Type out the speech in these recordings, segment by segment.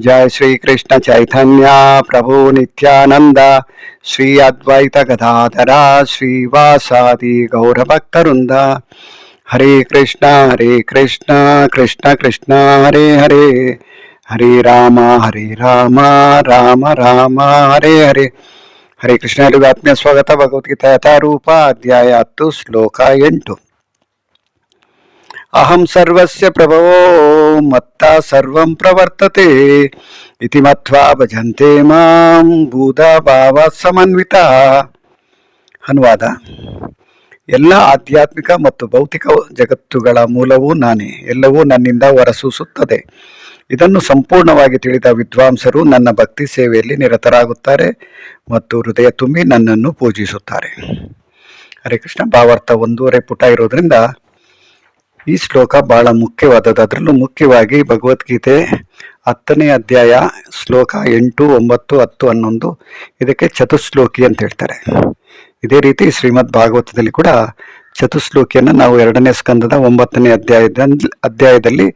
జయ శ్రీకృష్ణ చైతన్య ప్రభు నిత్యానంద శ్రీ అద్వైత గదాధర శ్రీవాసాది గౌరభక్తరుంద హరే కృష్ణ హరే కృష్ణ కృష్ణ కృష్ణ హరే హరే హరే రామ హరే రామ రామ రామ హరే హరే ಹರೇ ಕೃಷ್ಣ ಆತ್ಮೀಯ ಸ್ವಾಗತ ಭಗವದ್ಗೀತೆ ಯಥಾರೂಪ ಅಧ್ಯಾಯ ಹತ್ತು ಶ್ಲೋಕ ಎಂಟು ಅಹಂ ಸರ್ವಸ್ಯ ಪ್ರಭವೋ ಮತ್ತ ಸರ್ವಂ ಪ್ರವರ್ತತೆ ಇತಿ ಮತ್ವಾ ಭಜಂತೆ ಮಾಂ ಭೂತ ಭಾವ ಸಮನ್ವಿತ ಅನುವಾದ ಎಲ್ಲ ಆಧ್ಯಾತ್ಮಿಕ ಮತ್ತು ಭೌತಿಕ ಜಗತ್ತುಗಳ ಮೂಲವೂ ನಾನೇ, ಎಲ್ಲವೂ ನನ್ನಿಂದ ಹೊರಸೂಸುತ್ತದೆ. ಇದನ್ನು ಸಂಪೂರ್ಣವಾಗಿ ತಿಳಿದ ವಿದ್ವಾಂಸರು ನನ್ನ ಭಕ್ತಿ ಸೇವೆಯಲ್ಲಿ ನಿರತರಾಗುತ್ತಾರೆ ಮತ್ತು ಹೃದಯ ತುಂಬಿ ನನ್ನನ್ನು ಪೂಜಿಸುತ್ತಾರೆ. ಹರೇ ಕೃಷ್ಣ, ಭಾವಾರ್ಥ ಒಂದೂವರೆ ಪುಟ ಇರೋದ್ರಿಂದ ಈ ಶ್ಲೋಕ ಬಹಳ ಮುಖ್ಯವಾದದ್ದು ಅದರಲ್ಲೂ ಮುಖ್ಯವಾಗಿ ಭಗವದ್ಗೀತೆ ಹತ್ತನೇ ಅಧ್ಯಾಯ ಶ್ಲೋಕ ಎಂಟು, ಒಂಬತ್ತು, ಹತ್ತು ಹನ್ನೊಂದು ಇದಕ್ಕೆ ಚತುಶ್ಲೋಕಿ ಅಂತ ಹೇಳ್ತಾರೆ. ಇದೇ ರೀತಿ ಶ್ರೀಮದ್ ಭಾಗವತದಲ್ಲಿ ಕೂಡ ಚತುಶ್ಲೋಕಿಯನ್ನು ನಾವು ಎರಡನೇ ಸ್ಕಂದದ ಒಂಬತ್ತನೇ ಅಧ್ಯಾಯದ ಅಧ್ಯಾಯದಲ್ಲಿ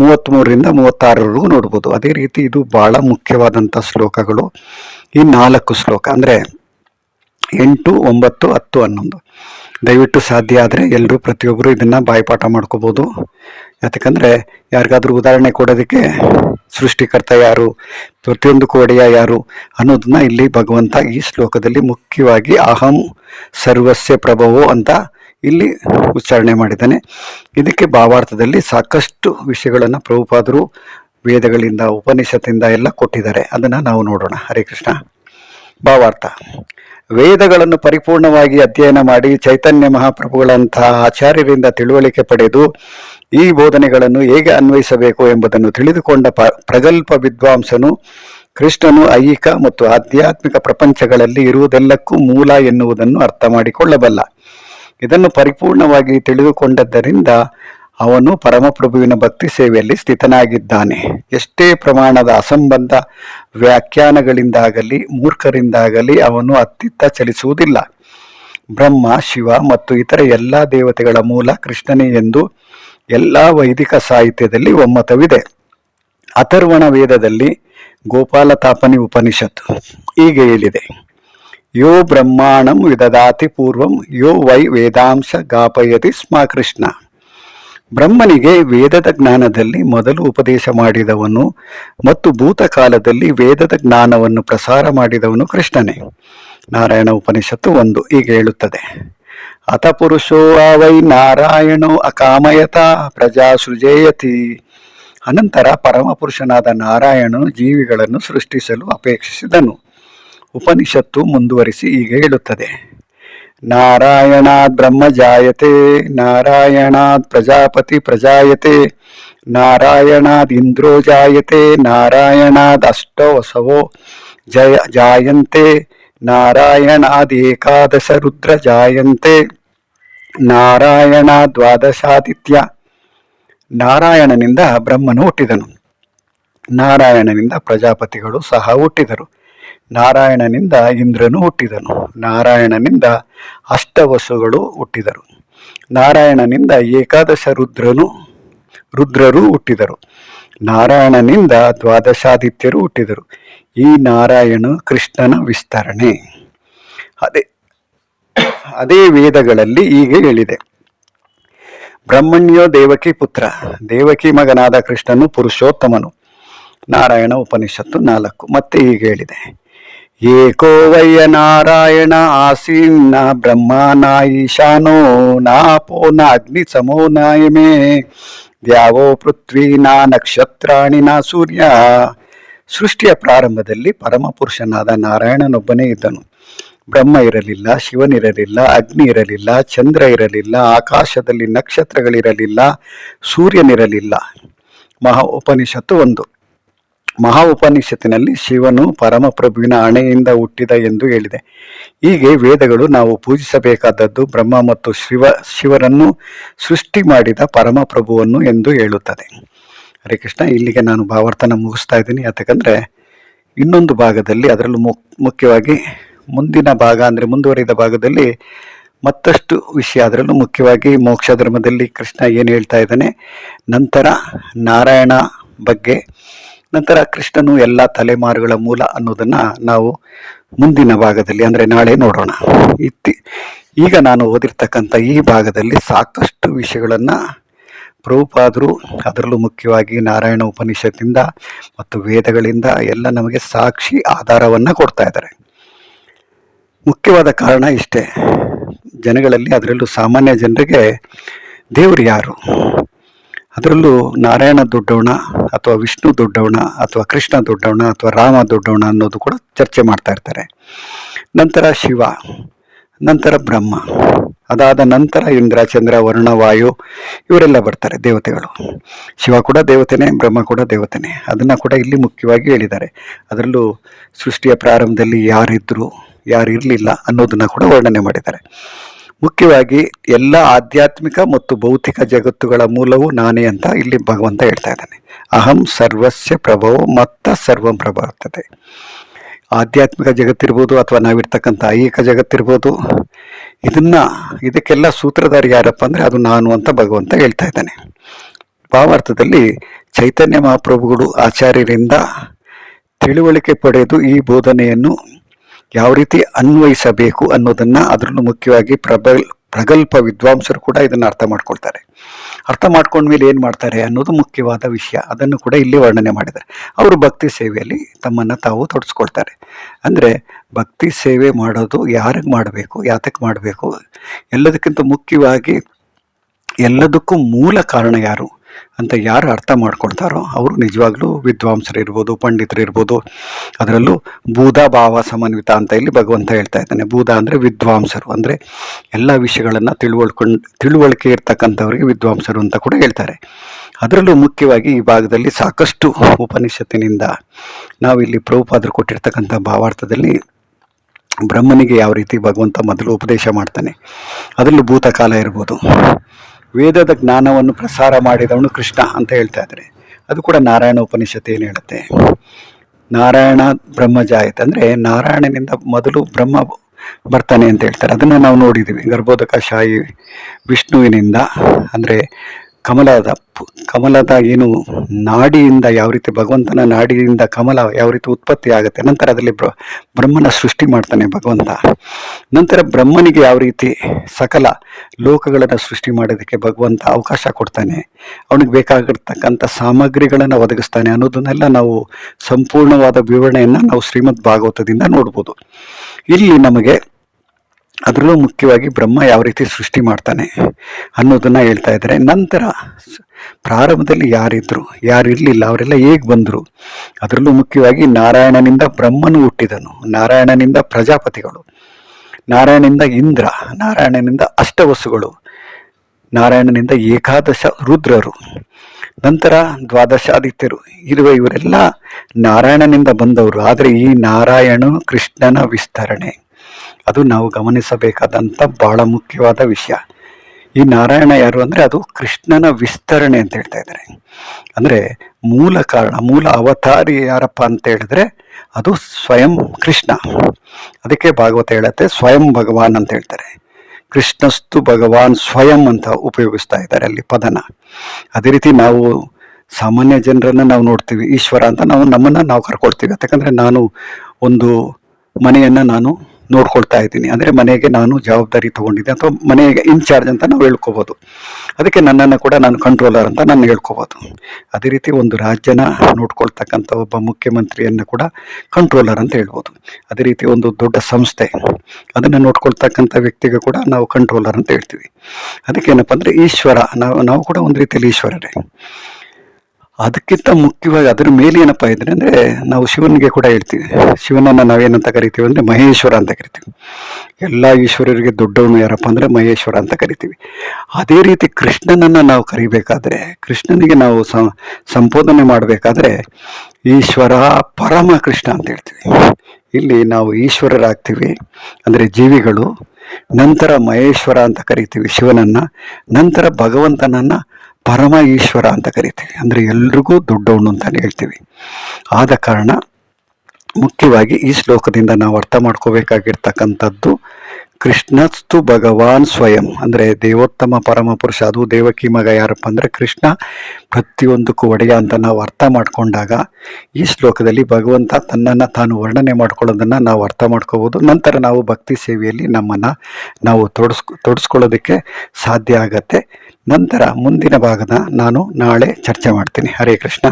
ಮೂವತ್ತ್ಮೂರರಿಂದ ಮೂವತ್ತಾರರವರೆಗೂ ನೋಡ್ಬೋದು. ಅದೇ ರೀತಿ ಇದು ಬಹಳ ಮುಖ್ಯವಾದಂಥ ಶ್ಲೋಕಗಳು. ಈ ನಾಲ್ಕು ಶ್ಲೋಕ ಅಂದರೆ ಎಂಟು, ಒಂಬತ್ತು, ಹತ್ತು ಹನ್ನೊಂದು ದಯವಿಟ್ಟು ಸಾಧ್ಯ ಆದರೆ ಎಲ್ಲರೂ ಪ್ರತಿಯೊಬ್ಬರು ಇದನ್ನು ಬಾಯಿಪಾಠ ಮಾಡ್ಕೋಬೋದು. ಯಾಕಂದರೆ ಯಾರಿಗಾದರೂ ಉದಾಹರಣೆ ಕೊಡೋದಕ್ಕೆ ಸೃಷ್ಟಿಕರ್ತ ಯಾರು, ಪ್ರತಿಯೊಂದು ಕೋಡೆಯ ಯಾರು ಅನ್ನೋದನ್ನ ಇಲ್ಲಿ ಭಗವಂತ ಈ ಶ್ಲೋಕದಲ್ಲಿ ಮುಖ್ಯವಾಗಿ ಅಹಂ ಸರ್ವಸ್ಯ ಪ್ರಭವೋ ಅಂತ ಇಲ್ಲಿ ಉಚ್ಚಾರಣೆ ಮಾಡಿದ್ದಾನೆ. ಇದಕ್ಕೆ ಭಾವಾರ್ಥದಲ್ಲಿ ಸಾಕಷ್ಟು ವಿಷಯಗಳನ್ನು ಪ್ರಭುಪಾದರು ವೇದಗಳಿಂದ, ಉಪನಿಷತ್ತಿಂದ ಎಲ್ಲ ಕೊಟ್ಟಿದ್ದಾರೆ. ಅದನ್ನು ನಾವು ನೋಡೋಣ. ಹರೇ ಕೃಷ್ಣ. ಭಾವಾರ್ಥ. ವೇದಗಳನ್ನು ಪರಿಪೂರ್ಣವಾಗಿ ಅಧ್ಯಯನ ಮಾಡಿ ಚೈತನ್ಯ ಮಹಾಪ್ರಭುಗಳಂತಹ ಆಚಾರ್ಯರಿಂದ ತಿಳುವಳಿಕೆ ಪಡೆದು ಈ ಬೋಧನೆಗಳನ್ನು ಹೇಗೆ ಅನ್ವಯಿಸಬೇಕು ಎಂಬುದನ್ನು ತಿಳಿದುಕೊಂಡ ಪ ಪ್ರಗಲ್ಪ ವಿದ್ವಾಂಸನು ಕೃಷ್ಣನು ಐಹಿಕ ಮತ್ತು ಆಧ್ಯಾತ್ಮಿಕ ಪ್ರಪಂಚಗಳಲ್ಲಿ ಇರುವುದೆಲ್ಲಕ್ಕೂ ಮೂಲ ಎನ್ನುವುದನ್ನು ಅರ್ಥ ಮಾಡಿಕೊಳ್ಳಬಲ್ಲ. ಇದನ್ನು ಪರಿಪೂರ್ಣವಾಗಿ ತಿಳಿದುಕೊಂಡದ್ದರಿಂದ ಅವನು ಪರಮಪ್ರಭುವಿನ ಭಕ್ತಿ ಸೇವೆಯಲ್ಲಿ ಸ್ಥಿತನಾಗಿದ್ದಾನೆ. ಎಷ್ಟೇ ಪ್ರಮಾಣದ ಅಸಂಬಂಧ ವ್ಯಾಖ್ಯಾನಗಳಿಂದಾಗಲಿ, ಮೂರ್ಖರಿಂದಾಗಲಿ ಅವನು ಅತ್ತಿತ್ತ ಚಲಿಸುವುದಿಲ್ಲ. ಬ್ರಹ್ಮ, ಶಿವ ಮತ್ತು ಇತರ ಎಲ್ಲ ದೇವತೆಗಳ ಮೂಲ ಕೃಷ್ಣನೇ ಎಂದು ಎಲ್ಲ ವೈದಿಕ ಸಾಹಿತ್ಯದಲ್ಲಿ ಒಮ್ಮತವಿದೆ. ಅಥರ್ವಣ ವೇದದಲ್ಲಿ ಗೋಪಾಲತಾಪನಿ ಉಪನಿಷತ್ತು ಹೀಗೆ ಹೇಳಿದೆ. ಯೋ ಬ್ರಹ್ಮಾಣಂ ವಿದದಾತಿ ಪೂರ್ವಂ, ಯೋ ವೈ ವೇದಾಂಶ ಗಾಪಯತಿ ಸ್ಮ ಕೃಷ್ಣ. ಬ್ರಹ್ಮನಿಗೆ ವೇದದ ಜ್ಞಾನದಲ್ಲಿ ಮೊದಲು ಉಪದೇಶ ಮಾಡಿದವನು ಮತ್ತು ಭೂತಕಾಲದಲ್ಲಿ ವೇದದ ಜ್ಞಾನವನ್ನು ಪ್ರಸಾರ ಮಾಡಿದವನು ಕೃಷ್ಣನೇ. ನಾರಾಯಣ ಉಪನಿಷತ್ತು ಒಂದು ಈಗ ಹೇಳುತ್ತದೆ. ಅಥ ಪುರುಷೋ ವೈ ನಾರಾಯಣೋ ಅಕಾಮಯತ ಪ್ರಜಾ ಸೃಜೇಯತಿ. ಅನಂತರ ಪರಮಪುರುಷನಾದ ನಾರಾಯಣನು ಜೀವಿಗಳನ್ನು ಸೃಷ್ಟಿಸಲು ಅಪೇಕ್ಷಿಸಿದನು. ಉಪನಿಷತ್ತು ಮುಂದುವರಿಸಿ ಈಗ ಹೇಳುತ್ತದೆ. ನಾರಾಯಣಾತ್ ಬ್ರಹ್ಮ ಜಾಯತೆ ನಾರಾಯಣಾತ್ ಪ್ರಜಾಪತಿ ಪ್ರಜಾಯತೆ, ನಾರಾಯಣಾದ್ ಇಂದ್ರೋ ಜಾಯತೆ, ನಾರಾಯಣಾದ್ ಅಷ್ಟೋ ವಸವೋ ಜಯ ಜಾಯಂತೆ, ನಾರಾಯಣಾದ್ ಏಕಾದಶ ರುದ್ರ ಜಾಯಂತೆ ನಾರಾಯಣ ದ್ವಾದಶಾದಿತ್ಯ. ನಾರಾಯಣನಿಂದ ಬ್ರಹ್ಮನು ಹುಟ್ಟಿದನು. ನಾರಾಯಣನಿಂದ ಪ್ರಜಾಪತಿಗಳು ಸಹ ಹುಟ್ಟಿದರು. ನಾರಾಯಣನಿಂದ ಇಂದ್ರನು ಹುಟ್ಟಿದನು. ನಾರಾಯಣನಿಂದ ಅಷ್ಟವಸುಗಳು ಹುಟ್ಟಿದರು. ನಾರಾಯಣನಿಂದ ಏಕಾದಶ ರುದ್ರನು, ರುದ್ರರು ಹುಟ್ಟಿದರು. ನಾರಾಯಣನಿಂದ ದ್ವಾದಶಾದಿತ್ಯರು ಹುಟ್ಟಿದರು. ಈ ನಾರಾಯಣ ಕೃಷ್ಣನ ವಿಸ್ತರಣೆ. ಅದೇ ಅದೇ ವೇದಗಳಲ್ಲಿ ಹೀಗೆ ಹೇಳಿದೆ. ಬ್ರಹ್ಮಣ್ಯೋ ದೇವಕಿ ಪುತ್ರ, ದೇವಕಿ ಮಗನಾದ ಕೃಷ್ಣನು ಪುರುಷೋತ್ತಮನು. ನಾರಾಯಣ ಉಪನಿಷತ್ತು ನಾಲ್ಕು. ಮತ್ತೆ ಹೀಗೆ ಹೇಳಿದೆ. ಏಕೋ ವಯ್ಯ ನಾರಾಯಣ, ಆಸೀನ್ನ ಬ್ರಹ್ಮ ನ ಈಶಾನೋ ನಾಪೋ ಅಗ್ನಿ ಸಮೋ ನಾಯಮೇ. ದ್ಯಾವೋ ಪೃಥ್ವಿ ನಾ ನಕ್ಷತ್ರಾಣಿ ಸೂರ್ಯ. ಸೃಷ್ಟಿಯ ಪ್ರಾರಂಭದಲ್ಲಿ ಪರಮಪುರುಷನಾದ ನಾರಾಯಣನೊಬ್ಬನೇ ಇದ್ದನು. ಬ್ರಹ್ಮ ಇರಲಿಲ್ಲ ಶಿವನಿರಲಿಲ್ಲ ಅಗ್ನಿ ಇರಲಿಲ್ಲ, ಚಂದ್ರ ಇರಲಿಲ್ಲ, ಆಕಾಶದಲ್ಲಿ ನಕ್ಷತ್ರಗಳಿರಲಿಲ್ಲ, ಸೂರ್ಯನಿರಲಿಲ್ಲ. ಮಹಾ ಉಪನಿಷತ್ತು ಒಂದು. ಮಹಾ ಉಪನಿಷತ್ತಿನಲ್ಲಿ ಶಿವನು ಪರಮಪ್ರಭುವಿನ ಹಣೆಯಿಂದ ಹುಟ್ಟಿದ ಎಂದು ಹೇಳಿದೆ. ಹೀಗೆ ವೇದಗಳು ನಾವು ಪೂಜಿಸಬೇಕಾದದ್ದು ಬ್ರಹ್ಮ ಮತ್ತು ಶಿವ, ಶಿವರನ್ನು ಸೃಷ್ಟಿ ಮಾಡಿದ ಪರಮಪ್ರಭುವನ್ನು ಎಂದು ಹೇಳುತ್ತದೆ. ಹರೇ ಕೃಷ್ಣ, ಇಲ್ಲಿಗೆ ನಾನು ಭಾವಾರ್ಥನ ಮುಗಿಸ್ತಾ ಇದ್ದೀನಿ. ಯಾಕಂದರೆ ಇನ್ನೊಂದು ಭಾಗದಲ್ಲಿ, ಅದರಲ್ಲೂ ಮುಖ್ಯವಾಗಿ ಮುಂದಿನ ಭಾಗ ಅಂದರೆ ಮುಂದುವರಿದ ಭಾಗದಲ್ಲಿ ಮತ್ತಷ್ಟು ವಿಷಯ, ಅದರಲ್ಲೂ ಮುಖ್ಯವಾಗಿ ಮೋಕ್ಷ ಧರ್ಮದಲ್ಲಿ ಕೃಷ್ಣ ಏನು ಹೇಳ್ತಾ ಇದ್ದಾನೆ, ನಂತರ ನಾರಾಯಣ ಬಗ್ಗೆ ನಂತರ ಕೃಷ್ಣನು ಎಲ್ಲ ತಲೆಮಾರುಗಳ ಮೂಲ ಅನ್ನೋದನ್ನು ನಾವು ಮುಂದಿನ ಭಾಗದಲ್ಲಿ ಅಂದರೆ ನಾಳೆ ನೋಡೋಣ. ಇತ್ತಿ ಈಗ ನಾನು ಓದಿರ್ತಕ್ಕಂಥ ಈ ಭಾಗದಲ್ಲಿ ಸಾಕಷ್ಟು ವಿಷಯಗಳನ್ನು ಪ್ರಭುಪಾದರು ಅದರಲ್ಲೂ ಮುಖ್ಯವಾಗಿ ನಾರಾಯಣ ಉಪನಿಷತ್ತಿಂದ ಮತ್ತು ವೇದಗಳಿಂದ ಎಲ್ಲ ನಮಗೆ ಸಾಕ್ಷಿ ಆಧಾರವನ್ನು ಕೊಡ್ತಾ ಇದ್ದಾರೆ. ಮುಖ್ಯವಾದ ಕಾರಣ ಇಷ್ಟೇ. ಜನಗಳಲ್ಲಿ ಅದರಲ್ಲೂ ಸಾಮಾನ್ಯ ಜನರಿಗೆ ದೇವರು ಯಾರು? ಅದರಲ್ಲೂ ನಾರಾಯಣ ದೊಡ್ಡವಣ ಅಥವಾ ವಿಷ್ಣು ದೊಡ್ಡವಣ ಅಥವಾ ಕೃಷ್ಣ ದೊಡ್ಡವಣ ಅಥವಾ ರಾಮ ದೊಡ್ಡವಣ ಅನ್ನೋದು ಕೂಡ ಚರ್ಚೆ ಮಾಡ್ತಾ ಇರ್ತಾರೆ. ನಂತರ ಶಿವ, ನಂತರ ಬ್ರಹ್ಮ, ಅದಾದ ನಂತರ ಇಂದ್ರ ಚಂದ್ರ ವರುಣ, ವಾಯು ಇವರೆಲ್ಲ ಬರ್ತಾರೆ ದೇವತೆಗಳು. ಶಿವ ಕೂಡ ದೇವತೆನೇ, ಬ್ರಹ್ಮ ಕೂಡ ದೇವತೆನೇ. ಅದನ್ನು ಕೂಡ ಇಲ್ಲಿ ಮುಖ್ಯವಾಗಿ ಹೇಳಿದ್ದಾರೆ. ಅದರಲ್ಲೂ ಸೃಷ್ಟಿಯ ಪ್ರಾರಂಭದಲ್ಲಿ ಯಾರಿದ್ರು ಯಾರಿರಲಿಲ್ಲ ಅನ್ನೋದನ್ನು ಕೂಡ ವರ್ಣನೆ ಮಾಡಿದ್ದಾರೆ. ಮುಖ್ಯವಾಗಿ ಎಲ್ಲ ಆಧ್ಯಾತ್ಮಿಕ ಮತ್ತು ಭೌತಿಕ ಜಗತ್ತುಗಳ ಮೂಲವು ನಾನೇ ಅಂತ ಇಲ್ಲಿ ಭಗವಂತ ಹೇಳ್ತಾ ಇದ್ದಾನೆ. ಅಹಂ ಸರ್ವಸ್ಯ ಪ್ರಭಾವ ಮತ್ತ ಸರ್ವಂ ಪ್ರಭಾವತ್ತದೆ ಆಧ್ಯಾತ್ಮಿಕ ಜಗತ್ತಿರ್ಬೋದು ಅಥವಾ ನಾವಿರ್ತಕ್ಕಂಥ ಐಹಿಕ ಜಗತ್ತಿರ್ಬೋದು. ಇದನ್ನ, ಇದಕ್ಕೆಲ್ಲ ಸೂತ್ರಧಾರಿ ಯಾರಪ್ಪ ಅಂದರೆ ಅದು ನಾನು ಅಂತ ಭಗವಂತ ಹೇಳ್ತಾ ಇದ್ದಾನೆ. ಭಾವಾರ್ಥದಲ್ಲಿ ಚೈತನ್ಯ ಮಹಾಪ್ರಭುಗಳು ಆಚಾರ್ಯರಿಂದ ತಿಳುವಳಿಕೆ ಪಡೆದು ಈ ಬೋಧನೆಯನ್ನು ಯಾವ ರೀತಿ ಅನ್ವಯಿಸಬೇಕು ಅನ್ನೋದನ್ನ ಅದರಲ್ಲೂ ಮುಖ್ಯವಾಗಿ ಪ್ರಬಲ್ ಪ್ರಗಲ್ಭ ವಿದ್ವಾಂಸರು ಕೂಡ ಇದನ್ನು ಅರ್ಥ ಮಾಡ್ಕೊಳ್ತಾರೆ. ಅರ್ಥ ಮಾಡ್ಕೊಂಡ್ಮೇಲೆ ಏನು ಮಾಡ್ತಾರೆ ಅನ್ನೋದು ಮುಖ್ಯವಾದ ವಿಷಯ. ಅದನ್ನು ಕೂಡ ಇಲ್ಲಿ ವರ್ಣನೆ ಮಾಡಿದ್ದಾರೆ. ಅವರು ಭಕ್ತಿ ಸೇವೆಯಲ್ಲಿ ತಮ್ಮನ್ನು ತಾವು ತೊಡಸ್ಕೊಳ್ತಾರೆ. ಅಂದರೆ ಭಕ್ತಿ ಸೇವೆ ಮಾಡೋದು ಯಾರಿಗೆ ಮಾಡಬೇಕು ಯಾತಕ್ಕೆ ಮಾಡಬೇಕು? ಎಲ್ಲದಕ್ಕಿಂತ ಮುಖ್ಯವಾಗಿ ಎಲ್ಲದಕ್ಕೂ ಮೂಲ ಕಾರಣ ಯಾರು? ಅಂತ ಯಾರು ಅರ್ಥ ಮಾಡ್ಕೊಳ್ತಾರೋ ಅವರು ನಿಜವಾಗ್ಲೂ ವಿದ್ವಾಂಸರು ಇರ್ಬೋದು, ಪಂಡಿತರು ಇರ್ಬೋದು, ಅದರಲ್ಲೂ ಬೂಧ ಭಾವ ಸಮನ್ವಿತ ಅಂತ ಇಲ್ಲಿ ಭಗವಂತ ಹೇಳ್ತಾ ಇದ್ದಾನೆ. ಬೂಧ ಅಂದರೆ ವಿದ್ವಾಂಸರು. ಅಂದರೆ ಎಲ್ಲ ವಿಷಯಗಳನ್ನು ತಿಳುವಳ್ಕೊಂಡು, ತಿಳುವಳಿಕೆ ಇರ್ತಕ್ಕಂಥವ್ರಿಗೆ ವಿದ್ವಾಂಸರು ಅಂತ ಕೂಡ ಹೇಳ್ತಾರೆ. ಅದರಲ್ಲೂ ಮುಖ್ಯವಾಗಿ ಈ ಭಾಗದಲ್ಲಿ ಸಾಕಷ್ಟು ಉಪನಿಷತ್ತಿನಿಂದ ನಾವಿಲ್ಲಿ ಪ್ರಭುಪಾದರು ಕೊಟ್ಟಿರ್ತಕ್ಕಂಥ ಭಾವಾರ್ಥದಲ್ಲಿ ಬ್ರಹ್ಮನಿಗೆ ಯಾವ ರೀತಿ ಭಗವಂತ ಮೊದಲು ಉಪದೇಶ ಮಾಡ್ತಾನೆ, ಅದರಲ್ಲೂ ಭೂತಕಾಲ ಇರ್ಬೋದು. ವೇದದ ಜ್ಞಾನವನ್ನು ಪ್ರಸಾರ ಮಾಡಿದವನು ಕೃಷ್ಣ ಅಂತ ಹೇಳ್ತಾ ಇದ್ದಾರೆ. ಅದು ಕೂಡ ನಾರಾಯಣ ಉಪನಿಷತ್ ಏನು ಹೇಳುತ್ತೆ? ನಾರಾಯಣ ಬ್ರಹ್ಮಜಾಯತ್ ಅಂದರೆ ನಾರಾಯಣನಿಂದ ಮೊದಲು ಬ್ರಹ್ಮ ಬರ್ತಾನೆ ಅಂತ ಹೇಳ್ತಾರೆ. ಅದನ್ನು ನಾವು ನೋಡಿದ್ದೀವಿ ಗರ್ಭೋದಕ ಶಾಹಿ ವಿಷ್ಣುವಿನಿಂದ. ಅಂದರೆ ಕಮಲದ ಕಮಲದ ಏನು ನಾಡಿಯಿಂದ ಯಾವ ರೀತಿ ಭಗವಂತನ ನಾಡಿಯಿಂದ ಕಮಲ ಯಾವ ರೀತಿ ಉತ್ಪತ್ತಿ ಆಗುತ್ತೆ, ನಂತರ ಅದರಲ್ಲಿ ಬ್ರ, ಬ್ರಹ್ಮನ ಸೃಷ್ಟಿ ಮಾಡ್ತಾನೆ ಭಗವಂತ. ನಂತರ ಬ್ರಹ್ಮನಿಗೆ ಯಾವ ರೀತಿ ಸಕಲ ಲೋಕಗಳನ್ನು ಸೃಷ್ಟಿ ಮಾಡೋದಕ್ಕೆ ಭಗವಂತ ಅವಕಾಶ ಕೊಡ್ತಾನೆ. ಅವನಿಗೆ ಬೇಕಾಗಿರ್ತಕ್ಕಂಥ ಸಾಮಗ್ರಿಗಳನ್ನು ಒದಗಿಸ್ತಾನೆ ಅನ್ನೋದನ್ನೆಲ್ಲ ನಾವು ಸಂಪೂರ್ಣವಾದ ವಿವರಣೆಯನ್ನು ನಾವು ಶ್ರೀಮದ್ ಭಾಗವತದಿಂದ ನೋಡ್ಬೋದು. ಇಲ್ಲಿ ನಮಗೆ ಅದರಲ್ಲೂ ಮುಖ್ಯವಾಗಿ ಬ್ರಹ್ಮ ಯಾವ ರೀತಿ ಸೃಷ್ಟಿ ಮಾಡ್ತಾನೆ ಅನ್ನೋದನ್ನು ಹೇಳ್ತಾ ಇದ್ದಾರೆ. ನಂತರ ಪ್ರಾರಂಭದಲ್ಲಿ ಯಾರಿದ್ರು, ಯಾರಿರಲಿಲ್ಲ, ಅವರೆಲ್ಲ ಹೇಗೆ ಬಂದರು? ಅದರಲ್ಲೂ ಮುಖ್ಯವಾಗಿ ನಾರಾಯಣನಿಂದ ಬ್ರಹ್ಮನು ಹುಟ್ಟಿದನು. ನಾರಾಯಣನಿಂದ ಪ್ರಜಾಪತಿಗಳು, ನಾರಾಯಣನಿಂದ ಇಂದ್ರ, ನಾರಾಯಣನಿಂದ ಅಷ್ಟವಸುಗಳು, ನಾರಾಯಣನಿಂದ ಏಕಾದಶ ರುದ್ರರು, ನಂತರ ದ್ವಾದಶಾದಿತ್ಯರು, ಇರುವ ಇವರೆಲ್ಲ ನಾರಾಯಣನಿಂದ ಬಂದವರು. ಆದರೆ ಈ ನಾರಾಯಣನು ಕೃಷ್ಣನ ವಿಸ್ತರಣೆ. ಅದು ನಾವು ಗಮನಿಸಬೇಕಾದಂಥ ಬಹಳ ಮುಖ್ಯವಾದ ವಿಷಯ. ಈ ನಾರಾಯಣ ಯಾರು ಅಂದರೆ ಅದು ಕೃಷ್ಣನ ವಿಸ್ತರಣೆ ಅಂತ ಹೇಳ್ತಾ ಇದ್ದಾರೆ. ಅಂದರೆ ಮೂಲ ಕಾರಣ, ಮೂಲ ಅವತಾರಿ ಯಾರಪ್ಪ ಅಂತ ಹೇಳಿದ್ರೆ ಅದು ಸ್ವಯಂ ಕೃಷ್ಣ. ಅದಕ್ಕೆ ಭಾಗವತ ಹೇಳುತ್ತೆ ಸ್ವಯಂ ಭಗವಾನ್ ಅಂತ ಹೇಳ್ತಾರೆ. ಕೃಷ್ಣಸ್ತು ಭಗವಾನ್ ಸ್ವಯಂ ಅಂತ ಉಪಯೋಗಿಸ್ತಾ ಇದ್ದಾರೆ ಅಲ್ಲಿ ಪದನ. ಅದೇ ರೀತಿ ನಾವು ಸಾಮಾನ್ಯ ಜನರನ್ನು ನಾವು ನೋಡ್ತೀವಿ, ಈಶ್ವರ ಅಂತ ನಾವು ನಮ್ಮನ್ನ ನಾವು ಕರ್ಕೊಳ್ತೀವಿ. ಯಾಕಂದರೆ ನಾನು ಒಂದು ಮನೆಯನ್ನ ನಾನು ನೋಡ್ಕೊಳ್ತಾ ಇದ್ದೀನಿ. ಅಂದರೆ ಮನೆಗೆ ನಾನು ಜವಾಬ್ದಾರಿ ತಗೊಂಡಿದ್ದೆ ಅಥವಾ ಮನೆಗೆ ಇನ್ಚಾರ್ಜ್ ಅಂತ ನಾವು ಹೇಳ್ಕೋಬೋದು. ಅದಕ್ಕೆ ನನ್ನನ್ನು ಕೂಡ ನಾನು ಕಂಟ್ರೋಲರ್ ಅಂತ ನಾನು ಹೇಳ್ಕೋಬೋದು. ಅದೇ ರೀತಿ ಒಂದು ರಾಜ್ಯನ ನೋಡ್ಕೊಳ್ತಕ್ಕಂಥ ಒಬ್ಬ ಮುಖ್ಯಮಂತ್ರಿಯನ್ನು ಕೂಡ ಕಂಟ್ರೋಲರ್ ಅಂತ ಹೇಳ್ಬೋದು. ಅದೇ ರೀತಿ ಒಂದು ದೊಡ್ಡ ಸಂಸ್ಥೆ, ಅದನ್ನು ನೋಡ್ಕೊಳ್ತಕ್ಕಂಥ ವ್ಯಕ್ತಿಗೆ ಕೂಡ ನಾವು ಕಂಟ್ರೋಲರ್ ಅಂತ ಹೇಳ್ತೀವಿ. ಅದಕ್ಕೆ ಏನಪ್ಪ ಅಂದರೆ ಈಶ್ವರ, ನಾವು ನಾವು ಕೂಡ ಒಂದು ರೀತಿಯಲ್ಲಿ ಈಶ್ವರರೇ. ಅದಕ್ಕಿಂತ ಮುಖ್ಯವಾಗಿ ಅದ್ರ ಮೇಲೆ ಏನಪ್ಪ ಇದ್ರೆ ಅಂದರೆ ನಾವು ಶಿವನಿಗೆ ಕೂಡ ಹೇಳ್ತೀವಿ. ಶಿವನನ್ನು ನಾವೇನಂತ ಕರಿತೀವಿ ಅಂದರೆ ಮಹೇಶ್ವರ ಅಂತ ಕರಿತೀವಿ. ಎಲ್ಲ ಈಶ್ವರರಿಗೆ ದೊಡ್ಡವನು ಯಾರಪ್ಪ ಅಂದರೆ ಮಹೇಶ್ವರ ಅಂತ ಕರಿತೀವಿ. ಅದೇ ರೀತಿ ಕೃಷ್ಣನನ್ನು ನಾವು ಕರಿಬೇಕಾದ್ರೆ, ಕೃಷ್ಣನಿಗೆ ನಾವು ಸಂಬೋಧನೆ ಮಾಡಬೇಕಾದ್ರೆ ಈಶ್ವರ ಪರಮ ಕೃಷ್ಣ ಅಂತ ಹೇಳ್ತೀವಿ. ಇಲ್ಲಿ ನಾವು ಈಶ್ವರರಾಗ್ತೀವಿ ಅಂದರೆ ಜೀವಿಗಳು, ನಂತರ ಮಹೇಶ್ವರ ಅಂತ ಕರಿತೀವಿ ಶಿವನನ್ನ, ನಂತರ ಭಗವಂತನನ್ನ ಪರಮ ಈಶ್ವರ ಅಂತ ಕರಿತೀವಿ. ಅಂದರೆ ಎಲ್ರಿಗೂ ದೊಡ್ಡವನು ಅಂತಲೇ ಹೇಳ್ತೀವಿ. ಆದ ಕಾರಣ ಮುಖ್ಯವಾಗಿ ಈ ಶ್ಲೋಕದಿಂದ ನಾವು ಅರ್ಥ ಮಾಡ್ಕೋಬೇಕಾಗಿರ್ತಕ್ಕಂಥದ್ದು ಕೃಷ್ಣಸ್ತು ಭಗವಾನ್ ಸ್ವಯಂ. ಅಂದರೆ ದೇವೋತ್ತಮ ಪರಮ ಪುರುಷ, ಅದು ದೇವಕಿ ಮಗ ಯಾರಪ್ಪ ಅಂದರೆ ಕೃಷ್ಣ. ಪ್ರತಿಯೊಂದಕ್ಕೂ ಒಡೆಯ ಅಂತ ನಾವು ಅರ್ಥ ಮಾಡ್ಕೊಂಡಾಗ ಈ ಶ್ಲೋಕದಲ್ಲಿ ಭಗವಂತ ತನ್ನನ್ನು ತಾನು ವರ್ಣನೆ ಮಾಡ್ಕೊಳ್ಳೋದನ್ನು ನಾವು ಅರ್ಥ ಮಾಡ್ಕೋಬೋದು. ನಂತರ ನಾವು ಭಕ್ತಿ ಸೇವೆಯಲ್ಲಿ ನಮ್ಮನ್ನು ನಾವು ತೊಡಸ್, ತೊಡಸ್ಕೊಳ್ಳೋದಕ್ಕೆ ಸಾಧ್ಯ ಆಗತ್ತೆ. ನಂತರ ಮುಂದಿನ ಭಾಗದ ನಾನು ನಾಳೆ ಚರ್ಚೆ ಮಾಡ್ತೀನಿ. ಹರೇ ಕೃಷ್ಣ.